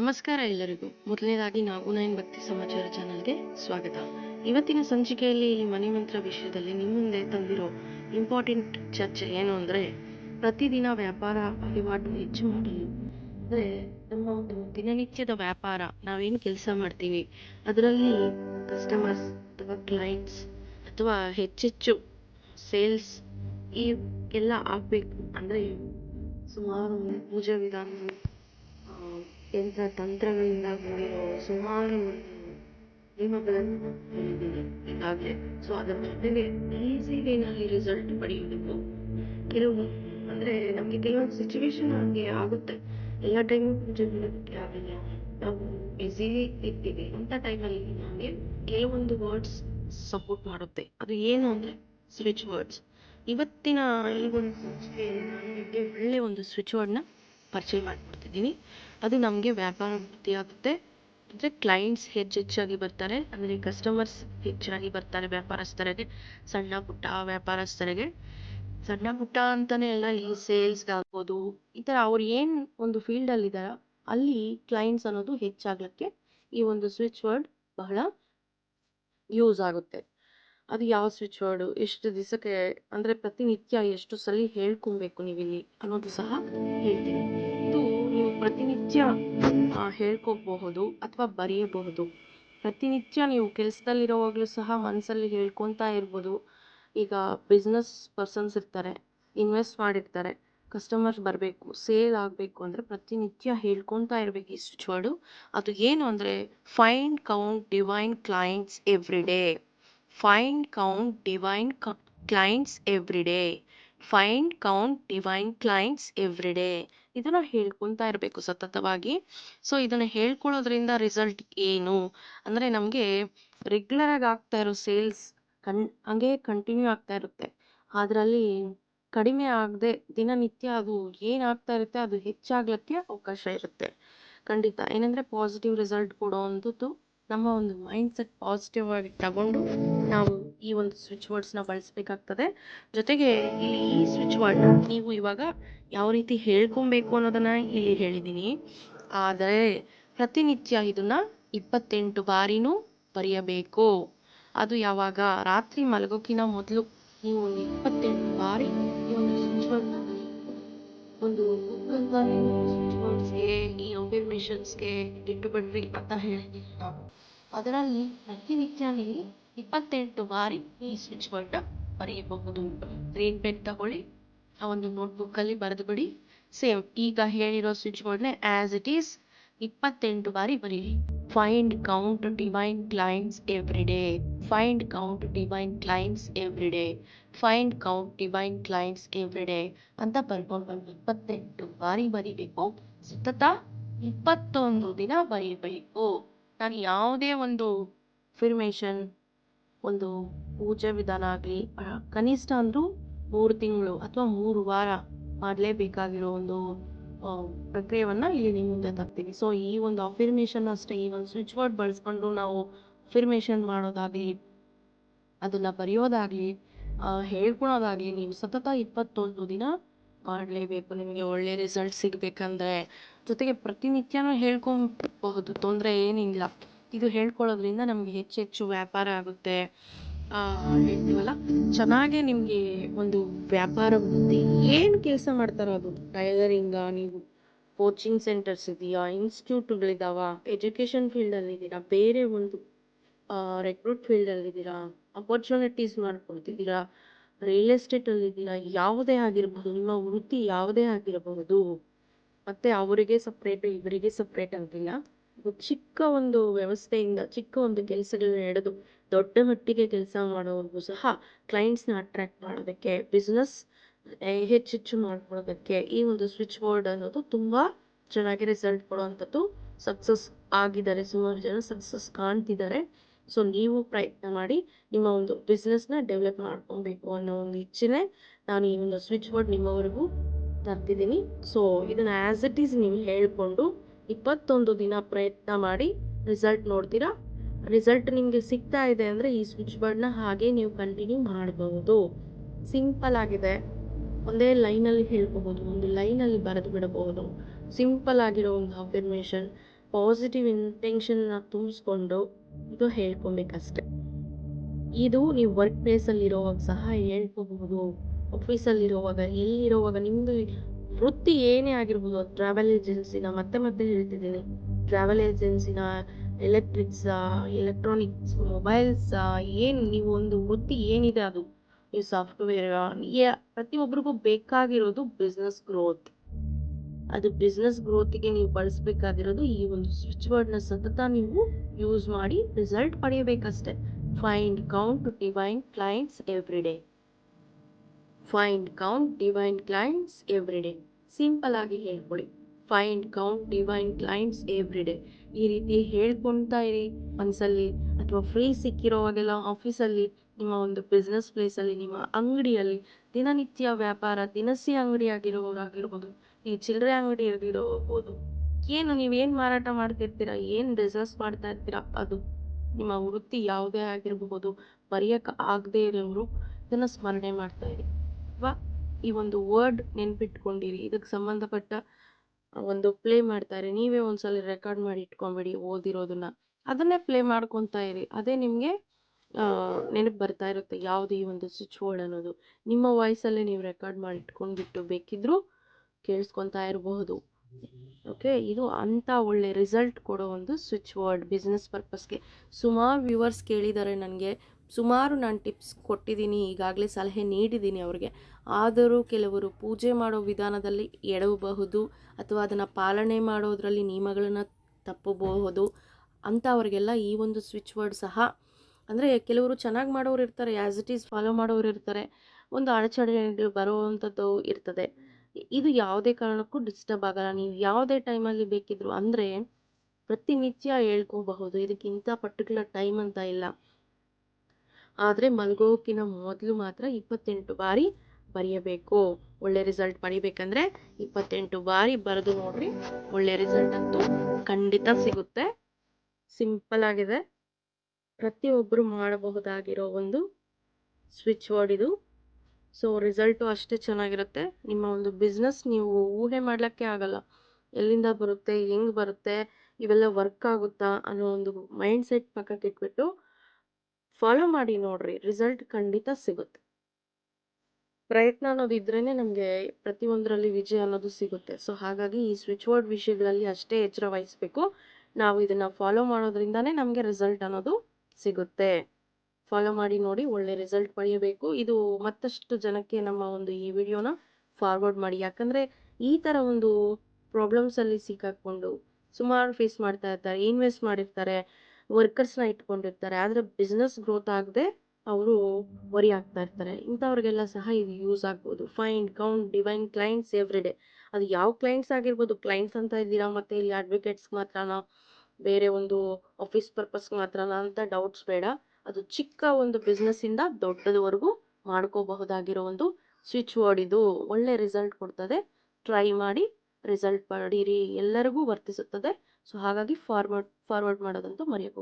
ನಮಸ್ಕಾರ ಎಲ್ಲರಿಗೂ. ಮೊದಲನೇದಾಗಿ ನಾವು ನೈನ್ ಭಕ್ತಿ ಸಮಾಚಾರ ಚಾನಲ್ಗೆ ಸ್ವಾಗತ. ಇವತ್ತಿನ ಸಂಚಿಕೆಯಲ್ಲಿ ಈ ಮನೆ ಮಂತ್ರ ವಿಷಯದಲ್ಲಿ ನಿಮ್ಮ ಮುಂದೆ ತಂದಿರೋ ಇಂಪಾರ್ಟೆಂಟ್ ಚರ್ಚೆ ಏನು ಅಂದರೆ, ಪ್ರತಿದಿನ ವ್ಯಾಪಾರ ವಹಿವಾಟು ಹೆಚ್ಚು ಮಾಡಲು. ಅಂದರೆ, ನಮ್ಮ ಒಂದು ದಿನನಿತ್ಯದ ವ್ಯಾಪಾರ, ನಾವೇನು ಕೆಲಸ ಮಾಡ್ತೀವಿ, ಅದರಲ್ಲಿ ಕಸ್ಟಮರ್ಸ್ ಅಥವಾ ಕ್ಲೈಂಟ್ಸ್ ಅಥವಾ ಹೆಚ್ಚೆಚ್ಚು ಸೇಲ್ಸ್ ಈ ಎಲ್ಲ ಆಗಬೇಕು. ಅಂದರೆ, ಸುಮಾರು ಪೂಜಾ ವಿಧಾನಗಳು ಯಂತ್ರ ತಂತ್ರಗಳಿಂದ ಕೂಡಿರೋ ಸುಮಾರು ನಿಯಮಗಳನ್ನು ಹೇಳಿದ್ದೀನಿ ಸೊ ಅದರ ಜೊತೆಗೆ ಈಸಿ ವೇನಲ್ಲಿ ರಿಸಲ್ಟ್ ಪಡೆಯೋದಕ್ಕೂ ಕೆಲವು ಅಂದರೆ ನಮಗೆ ಕೆಲವೊಂದು ಸಿಚುವೇಶನ್ ಹಂಗೆ ಆಗುತ್ತೆ. ಎಲ್ಲ ಟೈಮು ಮಾಡೋದಕ್ಕೆ ಆಗಲ್ಲ ನಾವು ಬ್ಯುಸಿ ಇರ್ತೀವಿ. ಅಂಥ ಟೈಮಲ್ಲಿ ನಮಗೆ ಕೆಲವೊಂದು ವರ್ಡ್ಸ್ ಸಪೋರ್ಟ್ ಮಾಡುತ್ತೆ. ಅದು ಏನು ಅಂದರೆ ಸ್ವಿಚ್ ವರ್ಡ್ಸ್ ಇವತ್ತಿನ ಈ ಒಂದು ಸಂಚಿಕೆಯಲ್ಲಿ ನಾನು ನಿಮಗೆ ಒಳ್ಳೆ ಒಂದು ಸ್ವಿಚ್ ವರ್ಡ್ನ ಪರಿಚಯ ಮಾಡಿಕೊಡ್ತಿದ್ದೀನಿ. ಅದು ನಮಗೆ ವ್ಯಾಪಾರ ವೃದ್ಧಿ ಆಗುತ್ತೆ ಅಂದರೆ ಕ್ಲೈಂಟ್ಸ್ ಹೆಚ್ಚೆಚ್ಚಾಗಿ ಬರ್ತಾರೆ. ಅಂದರೆ ಕಸ್ಟಮರ್ಸ್ ಹೆಚ್ಚಾಗಿ ಬರ್ತಾರೆ ವ್ಯಾಪಾರಸ್ಥರಿಗೆ. ಸಣ್ಣ ಪುಟ್ಟ ವ್ಯಾಪಾರಸ್ಥರಿಗೆ. ಸಣ್ಣ ಪುಟ್ಟ ಅಂತಲೇ ಅಲ್ಲ, ಈ ಸೇಲ್ಸ್ಗಾಗ್ಬೋದು ಈ ಥರ ಅವ್ರು ಏನು ಒಂದು ಫೀಲ್ಡಲ್ಲಿ ಇದ್ದಾರೋ ಅಲ್ಲಿ ಕ್ಲೈಂಟ್ಸ್ ಅನ್ನೋದು ಹೆಚ್ಚಾಗಲಿಕ್ಕೆ ಈ ಒಂದು ಸ್ವಿಚ್ ವರ್ಡ್ ಬಹಳ ಯೂಸ್ ಆಗುತ್ತೆ. ಅದು ಯಾವ ಸ್ವಿಚ್ ವರ್ಡು ಎಷ್ಟು ದಿವಸಕ್ಕೆ, ಅಂದರೆ ಪ್ರತಿನಿತ್ಯ ಎಷ್ಟು ಸಲ ಹೇಳ್ಕೊಬೇಕು ನೀವಿಲ್ಲಿ ಅನ್ನೋದು ಸಹ ಹೇಳ್ತೀನಿ. ಪ್ರತಿನಿತ್ಯ ಹೇಳ್ಕೋಬಹುದು ಅಥವಾ ಬರೆಯಬಹುದು. ಪ್ರತಿನಿತ್ಯ ನೀವು ಕೆಲಸದಲ್ಲಿರೋವಾಗಲೂ ಸಹ ಮನಸ್ಸಲ್ಲಿ ಹೇಳ್ಕೊತಾ ಇರ್ಬೋದು. ಈಗ ಬಿಸ್ನೆಸ್ ಪರ್ಸನ್ಸ್ ಇರ್ತಾರೆ ಇನ್ವೆಸ್ಟ್ ಮಾಡಿರ್ತಾರೆ ಕಸ್ಟಮರ್ಸ್ ಬರಬೇಕು ಸೇಲ್ ಆಗಬೇಕು ಅಂದರೆ ಪ್ರತಿನಿತ್ಯ ಹೇಳ್ಕೊತಾ ಇರಬೇಕು ಈ ಸ್ವಿಚ್ ವರ್ಡು ಅದು ಏನು ಅಂದರೆ find count divine clients every day find count divine clients every day find count divine clients every day ಇದನ್ನು ಹೇಳ್ಕೊತಾ ಇರಬೇಕು ಸತತವಾಗಿ. ಸೊ ಇದನ್ನು ಹೇಳ್ಕೊಳ್ಳೋದ್ರಿಂದ ರಿಸಲ್ಟ್ ಏನು? ಅಂದರೆ ನಮಗೆ ರೆಗ್ಯುಲರಾಗಿ ಆಗ್ತಾ ಇರೋ ಸೇಲ್ಸ್ ಕಣ್, ಹಂಗೆ ಕಂಟಿನ್ಯೂ ಆಗ್ತಾ ಇರುತ್ತೆ. ಅದರಲ್ಲಿ ಕಡಿಮೆ ಆಗದೆ ದಿನನಿತ್ಯ ಅದು ಏನಾಗ್ತಾ ಇರುತ್ತೆ, ಅದು ಹೆಚ್ಚಾಗ್ಲಿಕ್ಕೆ ಅವಕಾಶ ಇರುತ್ತೆ. ಖಂಡಿತ. ಏನಂದ್ರೆ ಪಾಸಿಟಿವ್ ರಿಸಲ್ಟ್ ಕೊಡೋವಂಥದ್ದು ನಮ್ಮ ಒಂದು ಮೈಂಡ್ ಸೆಟ್ ಪಾಸಿಟಿವ್ ಆಗಿ ತಗೊಂಡು ನಾವು ಈ ಒಂದು ಸ್ವಿಚ್ ವರ್ಡ್ಸ್ನ ಬಳಸಬೇಕಾಗ್ತದೆ. ಜೊತೆಗೆ ಈ ಸ್ವಿಚ್ ವರ್ಡ್ ನೀವು ಇವಾಗ ಯಾವ ರೀತಿ ಹೇಳ್ಕೊಬೇಕು ಅನ್ನೋದನ್ನ ಇಲ್ಲಿ ಹೇಳಿದ್ದೀನಿ ಆದರೆ ಪ್ರತಿನಿತ್ಯ ಇದನ್ನ ಇಪ್ಪತ್ತೆಂಟು ಬಾರಿನೂ ಬರೆಯಬೇಕು. ಅದು ಯಾವಾಗ? ರಾತ್ರಿ ಮಲಗೋಕಿನ ಮೊದಲು ನೀವು ಒಂದು ಇಪ್ಪತ್ತೆಂಟು ಬಾರಿ ಈ ಒಂದು ಸ್ವಿಚ್ ವರ್ಡ್ ಒಂದು ಸ್ವಿಚ್ ವರ್ಡ್ಸ್ಗೆ ಈ ಗೆ ಬಿಡ್ರಿ ಅಂತ ನಾನು ಅದರಲ್ಲಿ ಪ್ರತಿನಿತ್ಯ ಇಪ್ಪತ್ತೆಂಟು ಬಾರಿ ಈ ಸ್ವಿಚ್ ಬೋರ್ಡ್ ಬರೆಯಬಹುದು. ಗ್ರೀನ್ ಪೆನ್ ತಗೊಳ್ಳಿ. ಆ ಒಂದು ನೋಟ್ಬುಕ್ಕಲ್ಲಿ ಬರೆದು ಬಿಡಿ ಸೇಮ್ ಈಗ ಹೇಳಿರೋ ಸ್ವಿಚ್ ಬೋರ್ಡ್ನೇ ಆ್ಯಸ್ ಇಟ್ ಈಸ್ ಇಪ್ಪತ್ತೆಂಟು ಬಾರಿ ಬರೀರಿ find count divine clients every day find count divine clients every day find count divine clients every day ಅಂತ ಬರ್ಕೊಂಡು ಬಂದು ಇಪ್ಪತ್ತೆಂಟು ಬಾರಿ ಬರಿಬೇಕು. ಸತತ ಇಪ್ಪತ್ತೊಂದು ದಿನ ಬರೀಬೇಕು. ನಾನು ಯಾವುದೇ ಒಂದು ಫಿರ್ಮೇಷನ್ ಒಂದು ಪೂಜೆ ವಿಧಾನ ಆಗಲಿ ಕನಿಷ್ಠ ಅಂದರೂ ಮೂರು ತಿಂಗಳು ಅಥವಾ ಮೂರು ವಾರ ಮಾಡಲೇಬೇಕಾಗಿರೋ ಒಂದು ಪ್ರಕ್ರಿಯೆಯನ್ನು ಇಲ್ಲಿ ನಿಮ್ಮ ಮುಂದೆ ತರ್ತೀವಿ ಸೊ ಈ ಒಂದು ಅಫಿರ್ಮೇಷನ್ ಅಷ್ಟೇ, ಈ ಒಂದು ಸ್ವಿಚ್ ವರ್ಡ್ ಬಳಸ್ಕೊಂಡು ನಾವು ಅಫಿರ್ಮೇಷನ್ ಮಾಡೋದಾಗಲಿ, ಅದನ್ನು ಬರೆಯೋದಾಗಲಿ ಹೇಳ್ಕೊಳೋದಾಗಲಿ, ನೀವು ಸತತ ಇಪ್ಪತ್ತೊಂದು ದಿನ ಮಾಡಲೇಬೇಕು, ನಿಮಗೆ ಒಳ್ಳೆ ರಿಸಲ್ಟ್ ಸಿಗಬೇಕಂದ್ರೆ. ಜೊತೆಗೆ ಪ್ರತಿನಿತ್ಯನೂ ಹೇಳ್ಕೊಬಹುದು, ತೊಂದರೆ ಏನಿಲ್ಲ. ಇದು ಹೇಳ್ಕೊಳ್ಳೋದ್ರಿಂದ ನಮಗೆ ಹೆಚ್ಚು ಹೆಚ್ಚು ವ್ಯಾಪಾರ ಆಗುತ್ತೆ. ಹೇಳ್ತೀವಲ್ಲ? ಚೆನ್ನಾಗೆ ನಿಮಗೆ ಒಂದು ವ್ಯಾಪಾರ ಬುದ್ಧಿ ಏನು ಕೆಲಸ ಮಾಡ್ತಾರೋ ಅದು? ಟೈಲರಿಂಗಾ, ನೀವು ಕೋಚಿಂಗ್ ಸೆಂಟರ್ಸ್ ಇದೆಯಾ? ಇನ್ಸ್ಟಿಟ್ಯೂಟ್ಗಳಿದಾವ? ಎಜುಕೇಷನ್ ಫೀಲ್ಡಲ್ಲಿದ್ದೀರಾ? ಬೇರೆ ಒಂದು ರೆಕ್ರೂಟ್ ಫೀಲ್ಡಲ್ಲಿದ್ದೀರಾ ಅಪರ್ಚುನಿಟೀಸ್ ಮಾಡ್ಕೊಳ್ತಿದ್ದೀರಾ? ರಿಯಲ್ ಎಸ್ಟೇಟಲ್ಲಿದ್ದೀರಾ ಯಾವುದೇ ಆಗಿರಬಹುದು ನಿಮ್ಮ ವೃತ್ತಿ ಯಾವುದೇ ಆಗಿರಬಹುದು ಮತ್ತೆ ಅವರಿಗೆ ಸಪ್ರೇಟು ಇವರಿಗೆ ಸಪ್ರೇಟ್ ಅಂತಿಲ್ಲ ಚಿಕ್ಕ ಒಂದು ವ್ಯವಸ್ಥೆಯಿಂದ, ಚಿಕ್ಕ ಒಂದು ಕೆಲಸಗಳನ್ನ ಹಿಡಿದು ದೊಡ್ಡ ಮಟ್ಟಿಗೆ ಕೆಲಸ ಮಾಡೋವರೆಗೂ ಸಹ ಕ್ಲೈಂಟ್ಸ್ನ ಅಟ್ರ್ಯಾಕ್ಟ್ ಮಾಡೋದಕ್ಕೆ ಬಿಸ್ನೆಸ್ ಹೆಚ್ಚೆಚ್ಚು ಮಾಡ್ಕೊಳ್ಳೋದಕ್ಕೆ ಈ ಒಂದು ಸ್ವಿಚ್ ಬೋರ್ಡ್ ಅನ್ನೋದು ತುಂಬ ಚೆನ್ನಾಗಿ ರಿಸಲ್ಟ್ ಕೊಡುವಂಥದ್ದು ಸಕ್ಸಸ್ ಆಗಿದ್ದಾರೆ. ಸುಮಾರು ಜನ ಸಕ್ಸಸ್ ಕಾಣ್ತಿದ್ದಾರೆ. ಸೊ ನೀವು ಪ್ರಯತ್ನ ಮಾಡಿ ನಿಮ್ಮ ಒಂದು ಬಿಸ್ನೆಸ್ನ ಡೆವಲಪ್ ಮಾಡ್ಕೊಬೇಕು ಅನ್ನೋ ಒಂದು ಇಚ್ಛೆನೇ ನಾನು ಈ ಒಂದು ಸ್ವಿಚ್ ಬೋರ್ಡ್ ನಿಮ್ಮವರೆಗೂ ತರ್ತಿದ್ದೀನಿ. ಸೊ ಇದನ್ನು ಆ್ಯಸ್ ಇಟ್ ಈಸ್ ನೀವು ಹೇಳಿಕೊಂಡು ಇಪ್ಪತ್ತೊಂದು ದಿನ ಪ್ರಯತ್ನ ಮಾಡಿ ರಿಸಲ್ಟ್ ನೋಡ್ತೀರಾ? ರಿಸಲ್ಟ್ ನಿಮಗೆ ಸಿಗ್ತಾ ಇದೆ ಅಂದರೆ ಈ ಸ್ವಿಚ್ ಬೋರ್ಡ್ನ ಹಾಗೆ ನೀವು ಕಂಟಿನ್ಯೂ ಮಾಡಬಹುದು. ಸಿಂಪಲ್ ಆಗಿದೆ. ಒಂದೇ ಲೈನಲ್ಲಿ ಹೇಳ್ಕೋಬಹುದು ಒಂದು ಲೈನಲ್ಲಿ ಬರೆದು ಬಿಡಬಹುದು. ಸಿಂಪಲ್ ಆಗಿರೋ ಒಂದು ಅಫರ್ಮೇಷನ್ ಪಾಸಿಟಿವ್ ಇಂಟೆನ್ಷನ್ನ ತುಂಬಿಸ್ಕೊಂಡು ಇದು ಹೇಳ್ಕೊಬೇಕಷ್ಟೆ. ಇದು ನೀವು ವರ್ಕ್ ಪ್ಲೇಸಲ್ಲಿ ಇರೋವಾಗ ಸಹ ಹೇಳ್ಕೋಬಹುದು. ಆಫೀಸಲ್ಲಿ ಇರೋವಾಗ ಎಲ್ಲಿರೋವಾಗ ನಿಮ್ಮದು ವೃತ್ತಿ ಏನೇ ಆಗಿರ್ಬೋದು ಟ್ರಾವೆಲ್ ಏಜೆನ್ಸಿನ ಮತ್ತೆ ಮತ್ತೆ ಹೇಳ್ತಿದ್ದೀನಿ. ಟ್ರಾವೆಲ್ ಏಜೆನ್ಸಿನ ಎಲೆಕ್ಟ್ರಿಕ್ಸಾ ಎಲೆಕ್ಟ್ರಾನಿಕ್ಸ್ ಮೊಬೈಲ್ಸ್ ಏನು ನೀವು ಒಂದು ವೃತ್ತಿ ಏನಿದೆ ಅದು? ನೀವು ಸಾಫ್ಟ್ವೇರ್ ಪ್ರತಿಯೊಬ್ಬರಿಗೂ ಬೇಕಾಗಿರೋದು ಬಿಸ್ನೆಸ್ ಗ್ರೋತ್ ಅದು ಬಿಸ್ನೆಸ್ ಗ್ರೋತಿಗೆ ನೀವು ಬಳಸಬೇಕಾಗಿರೋದು ಈ ಒಂದು ಸ್ವಿಚ್ ವರ್ಡ್ನ ಸತತ ನೀವು ಯೂಸ್ ಮಾಡಿ result ಪಡೆಯಬೇಕಷ್ಟೆ. Find count divine clients every day find count divine clients every day simple ಆಗಿ ಹೇಳ್ಕೊಳ್ಳಿ find count divine clients every day ಈ ರೀತಿ ಹೇಳ್ಕೊಳ್ತಾ ಇರಿ. ಮನಸ್ಸಲ್ಲಿ ಅಥವಾ ಫ್ರೀ ಸಿಕ್ಕಿರೋವಾಗೆಲ್ಲ ಆಫೀಸಲ್ಲಿ ನಿಮ್ಮ ಒಂದು ಬಿಸ್ನೆಸ್ ಪ್ಲೇಸಲ್ಲಿ ನಿಮ್ಮ ಅಂಗಡಿಯಲ್ಲಿ ದಿನನಿತ್ಯ ವ್ಯಾಪಾರ, ದಿನಸಿ ಅಂಗಡಿ ಆಗಿರೋರಾಗಿರ್ಬೋದು ಈ ಚಿಲ್ಲರೆ ಅಂಗಡಿ ಹೋಗ್ಬೋದು. ಏನು ನೀವೇನು ಮಾರಾಟ ಮಾಡ್ತಿರ್ತೀರ? ಏನು ಬಿಸ್ನೆಸ್ ಮಾಡ್ತಾ ಇರ್ತೀರಾ? ಅದು ನಿಮ್ಮ ವೃತ್ತಿ ಯಾವುದೇ ಆಗಿರಬಹುದು ಬರೆಯೋಕೆ ಆಗದೇ ಇರೋರು ಇದನ್ನು ಸ್ಮರಣೆ ಮಾಡ್ತಾ ಇರಿ. ಅಥವಾ ಈ ಒಂದು ವರ್ಡ್ ನೆನ್ಪಿಟ್ಕೊಂಡಿರಿ. ಇದಕ್ಕೆ ಸಂಬಂಧಪಟ್ಟ ಒಂದು ಪ್ಲೇ ಮಾಡ್ತಾರೆ ನೀವೇ ಒಂದ್ಸಲ ರೆಕಾರ್ಡ್ ಮಾಡಿ ಇಟ್ಕೊಂಬಿಡಿ ಓದಿರೋದನ್ನ. ಅದನ್ನೇ ಪ್ಲೇ ಮಾಡ್ಕೊತಾ ಇರಿ. ಅದೇ ನಿಮಗೆ ನೆನಪು ಬರ್ತಾ ಇರುತ್ತೆ. ಯಾವುದು ಈ ಒಂದು ಸ್ವಿಚ್ ಬೋರ್ಡ್ ಅನ್ನೋದು. ನಿಮ್ಮ ವಾಯ್ಸಲ್ಲೇ ನೀವು ರೆಕಾರ್ಡ್ ಮಾಡಿ ಇಟ್ಕೊಂಡ್ಬಿಟ್ಟು ಬೇಕಿದ್ರೂ ಕೇಳಿಸ್ಕೊತಾ ಇರಬಹುದು. ಓಕೆ, ಇದು ಅಂಥ ಒಳ್ಳೆ ರಿಸಲ್ಟ್ ಕೊಡೋ ಒಂದು ಸ್ವಿಚ್ ವರ್ಡ್ ಬಿಸ್ನೆಸ್ ಪರ್ಪಸ್ಗೆ ಸುಮಾರು ವ್ಯೂವರ್ಸ್ ಕೇಳಿದ್ದಾರೆ ನನಗೆ. ಸುಮಾರು ನಾನು ಟಿಪ್ಸ್ ಕೊಟ್ಟಿದ್ದೀನಿ ಈಗಾಗಲೇ ಸಲಹೆ ನೀಡಿದ್ದೀನಿ ಅವ್ರಿಗೆ. ಆದರೂ ಕೆಲವರು ಪೂಜೆ ಮಾಡೋ ವಿಧಾನದಲ್ಲಿ ಎಡವಬಹುದು ಅಥವಾ ಅದನ್ನು ಪಾಲನೆ ಮಾಡೋದರಲ್ಲಿ ನಿಯಮಗಳನ್ನು ತಪ್ಪಬಹುದು ಅಂಥವ್ರಿಗೆಲ್ಲ ಈ ಒಂದು ಸ್ವಿಚ್ ವರ್ಡ್ ಸಹ, ಅಂದರೆ ಕೆಲವರು ಚೆನ್ನಾಗಿ ಮಾಡೋರು ಇರ್ತಾರೆ ಆ್ಯಸ್ ಇಟ್ ಈಸ್ ಫಾಲೋ ಮಾಡೋರು ಇರ್ತಾರೆ. ಒಂದು ಅಡಚಣೆಗಳು ಬರುವಂಥದ್ದು ಇರ್ತದೆ. ಇದು ಯಾವುದೇ ಕಾರಣಕ್ಕೂ ಡಿಸ್ಟರ್ಬ್ ಆಗಲ್ಲ. ನೀವು ಯಾವುದೇ ಟೈಮಲ್ಲಿ ಬೇಕಿದ್ದರೂ ಅಂದರೆ ಪ್ರತಿನಿತ್ಯ ಹೇಳ್ಕೋಬಹುದು. ಇದಕ್ಕಿಂತ ಪರ್ಟಿಕ್ಯುಲರ್ ಟೈಮ್ ಅಂತ ಇಲ್ಲ. ಆದರೆ ಮಲ್ಗೋಕಿನ ಮೊದಲು ಮಾತ್ರ ಇಪ್ಪತ್ತೆಂಟು ಬಾರಿ ಬರೆಯಬೇಕು. ಒಳ್ಳೆ ರಿಸಲ್ಟ್ ಪಡಿಬೇಕಂದ್ರೆ ಇಪ್ಪತ್ತೆಂಟು ಬಾರಿ ಬರೆದು ನೋಡ್ರಿ, ಒಳ್ಳೆ ರಿಸಲ್ಟ್ ಅಂತೂ ಖಂಡಿತ ಸಿಗುತ್ತೆ. ಸಿಂಪಲ್ ಆಗಿದೆ. ಪ್ರತಿಯೊಬ್ಬರು ಮಾಡಬಹುದಾಗಿರೋ ಒಂದು ಸ್ವಿಚ್ ವರ್ಡ್ ಇದು. ಸೊ ರಿಸಲ್ಟು ಅಷ್ಟೇ ಚೆನ್ನಾಗಿರುತ್ತೆ. ನಿಮ್ಮ ಒಂದು ಬಿಸ್ನೆಸ್ ನೀವು ಊಹೆ ಮಾಡಲಿಕ್ಕೆ ಆಗಲ್ಲ. ಎಲ್ಲಿಂದ ಬರುತ್ತೆ, ಹೆಂಗೆ ಬರುತ್ತೆ, ಇವೆಲ್ಲ ವರ್ಕ್ ಆಗುತ್ತಾ ಅನ್ನೋ ಒಂದು ಮೈಂಡ್ ಸೆಟ್ ಪಕ್ಕಕ್ಕೆ ಇಟ್ಬಿಟ್ಟು ಫಾಲೋ ಮಾಡಿ ನೋಡ್ರಿ. ರಿಸಲ್ಟ್ ಖಂಡಿತ ಸಿಗುತ್ತೆ. ಪ್ರಯತ್ನ ಅನ್ನೋದು ಇದ್ರೇ ನಮಗೆ ಪ್ರತಿಯೊಂದರಲ್ಲಿ ವಿಜಯ ಅನ್ನೋದು ಸಿಗುತ್ತೆ. ಸೊ ಹಾಗಾಗಿ ಈ ಸ್ವಿಚ್ ವರ್ಡ್ ವಿಷಯಗಳಲ್ಲಿ ಅಷ್ಟೇ ಎಚ್ಚರ ವಹಿಸಬೇಕು. ನಾವು ಇದನ್ನು ಫಾಲೋ ಮಾಡೋದ್ರಿಂದನೇ ನಮಗೆ ರಿಸಲ್ಟ್ ಅನ್ನೋದು ಸಿಗುತ್ತೆ. ಫಾಲೋ ಮಾಡಿ ನೋಡಿ ಒಳ್ಳೆ ರಿಸಲ್ಟ್ ಪಡೆಯಬೇಕು. ಇದು ಮತ್ತಷ್ಟು ಜನಕ್ಕೆ ನಮ್ಮ ಒಂದು ಈ ವಿಡಿಯೋನ ಫಾರ್ವರ್ಡ್ ಮಾಡಿ. ಯಾಕಂದರೆ ಈ ಥರ ಒಂದು ಪ್ರಾಬ್ಲಮ್ಸಲ್ಲಿ ಸಿಕ್ಕಾಕೊಂಡು ಸುಮಾರು ಫೇಸ್ ಮಾಡ್ತಾ ಇರ್ತಾರೆ ಇನ್ವೆಸ್ಟ್ ಮಾಡಿರ್ತಾರೆ ವರ್ಕರ್ಸ್ನ ಇಟ್ಕೊಂಡಿರ್ತಾರೆ, ಆದರೆ ಬಿಸ್ನೆಸ್ ಗ್ರೋತ್ ಆಗದೆ ಅವರು ವರಿ ಆಗ್ತಾ ಇರ್ತಾರೆ. ಇಂಥವ್ರಿಗೆಲ್ಲ ಸಹ ಇದು ಯೂಸ್ ಆಗ್ಬೋದು. Find count divine clients every day ಅದು ಯಾವ ಕ್ಲೈಂಟ್ಸ್ ಆಗಿರ್ಬೋದು ಕ್ಲೈಂಟ್ಸ್ ಅಂತ ಇದ್ದೀರಾ ಮತ್ತೆ ಇಲ್ಲಿ ಅಡ್ವೊಕೇಟ್ಸ್ ಮಾತ್ರನಾ? ಬೇರೆ ಒಂದು ಆಫೀಸ್ ಪರ್ಪಸ್ಗೆ ಮಾತ್ರನಾ ಅಂತ ಡೌಟ್ಸ್ ಬೇಡ. ಅದು ಚಿಕ್ಕ ಒಂದು ಬಿಸ್ನೆಸ್ಸಿಂದ ದೊಡ್ಡದವರೆಗೂ ಮಾಡ್ಕೋಬಹುದಾಗಿರೋ ಒಂದು ಸ್ವಿಚ್ ವರ್ಡ್ ಇದು. ಒಳ್ಳೆ ರಿಸಲ್ಟ್ ಕೊಡ್ತದೆ. ಟ್ರೈ ಮಾಡಿ ರಿಸಲ್ಟ್ ಪಡೀರಿ. ಎಲ್ಲರಿಗೂ ವರ್ತಿಸುತ್ತದೆ. ಸೊ ಹಾಗಾಗಿ ಫಾರ್ವರ್ಡ್ ಫಾರ್ವರ್ಡ್ ಮಾಡೋದಂತೂ ಮರೆಯೋಕೆ